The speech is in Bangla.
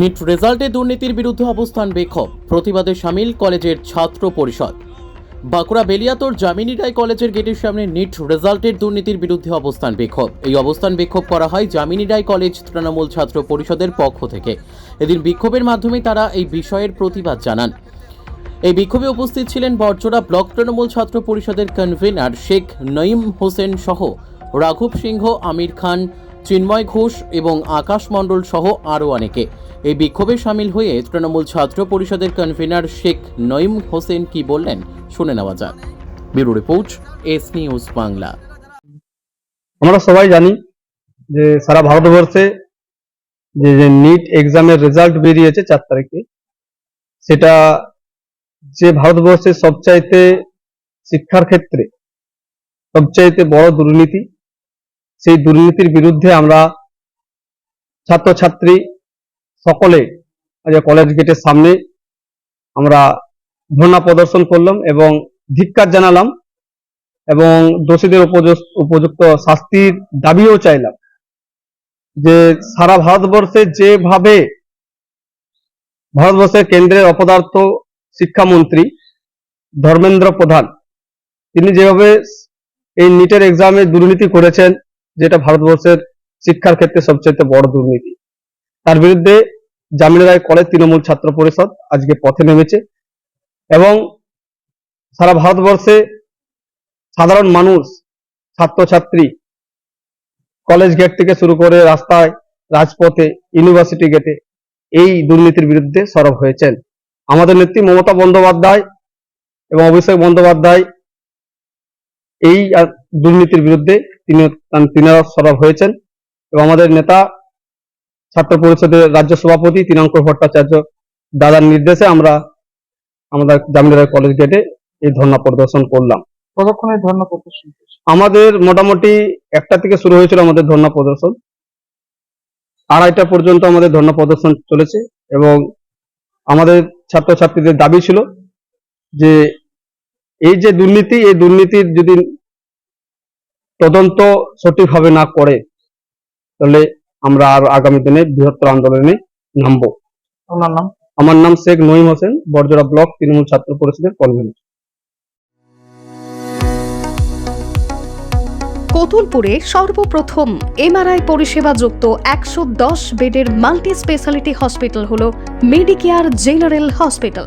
নিট রেজাল্টে দুর্নীতির বিরুদ্ধে অবস্থান বিক্ষোভ। প্রতিবাদে সামিল কলেজের ছাত্র পরিষদ। বাঁকুড়া বেলিয়াতোর জামিনী রায় কলেজের গেটের সামনে নিট রেজাল্টের দুর্নীতির বিরুদ্ধে অবস্থান বিক্ষোভ। এই অবস্থান বিক্ষোভ করা হয় জামিনী রায় কলেজ তৃণমূল ছাত্র পরিষদের পক্ষ থেকে। এদিন বিক্ষোভের মাধ্যমে তারা এই বিষয়ের প্রতিবাদ জানান। এই বিক্ষোভে উপস্থিত ছিলেন বরজোড়া ব্লক তৃণমূল ছাত্র পরিষদের কনভেনার শেখ নঈম হোসেন সহ রাঘব সিংহ, আমির খান চিন্ময় ঘোষ এবং আকাশ মণ্ডল সহ আরও অনেকে। এই বিক্ষোভে সামিল হয়ে তৃণমূল ছাত্র পরিষদের কনভেনার শেখ নঈম হোসেন কি বললেন, শুনে নেওয়া যাক। Bureau report, S news Bangla. আমরা সবাই জানি যে সারা ভারতবর্ষে যে যে নিট এক্সামের রেজাল্ট বেরিয়েছে চার তারিখে, সেটা যে ভারতবর্ষের সবচাইতে শিক্ষার ক্ষেত্রে সবচাইতে বড় দুর্নীতি সেই দুর্নীতির বিরুদ্ধে আমরা ছাত্রছাত্রী সকলে আজ কলেজ গেটের সামনে আমরা ধর্ণা প্রদর্শন করলাম এবং ধিক্কার জানালাম এবং দোষীদের উপযুক্ত শাস্তির দাবিও চাইলাম যে সারা ভারতবর্ষে যেভাবে ভারতবর্ষের কেন্দ্রের অপদার্থ শিক্ষামন্ত্রী ধর্মেন্দ্র প্রধান, তিনি যেভাবে এই নিটের এক্সামে দুর্নীতি করেছেন যেটা ভারতবর্ষের শিক্ষার ক্ষেত্রে সবচেয়ে বড় দুর্নীতি। তার বিরুদ্ধে জামিনী রায় কলেজ তৃণমূল ছাত্র পরিষদ আজকে পথে নেমেছে এবং সারা ভারতবর্ষে সাধারণ মানুষ, ছাত্রছাত্রী, কলেজ গেট থেকে শুরু করে রাস্তায়, রাজপথে, ইউনিভার্সিটি গেটে এই দুর্নীতির বিরুদ্ধে সরব হয়েছেন। আমাদের নেত্রী মমতা বন্দ্যোপাধ্যায় এবং অভিষেক বন্দ্যোপাধ্যায় এই দুর্নীতির বিরুদ্ধে তিনি তিনারা সরব হয়েছেন এবং আমাদের নেতা ছাত্র পরিষদের রাজ্য সভাপতি তিনাঙ্কর ভট্টাচার্য দাদার নির্দেশে আমরা আমাদের জামিনী কলেজ গেটে এই ধর্ণা প্রদর্শন করলাম। কতক্ষণের ধর্ণা প্রদর্শন? আমাদের মোটামুটি একটা থেকে শুরু হয়েছিল আমাদের ধর্ণা প্রদর্শন। আড়াইটা পর্যন্ত আমাদের ধর্ণা প্রদর্শন চলেছে এবং আমাদের ছাত্রছাত্রীদের দাবি ছিল যে এই যে দুর্নীতি এই দুর্নীতির যদি তদন্ত সঠিকভাবে না করে তাহলে আমরা আর আগামী দিনে বৃহত্তর আন্দোলনে নামবো। ওনার নাম? আমার নাম শেখ নঈম হোসেন বরজোড়া ব্লক তৃণমূল ছাত্র পরিষদের কনভেনর কতুলপুরে সর্বপ্রথম এমআরআই পরিষেবা যুক্ত একশো দশ বেডের মাল্টি স্পেশালিটি হসপিটাল হল মেডিকেয়ার জেনারেল হসপিটাল।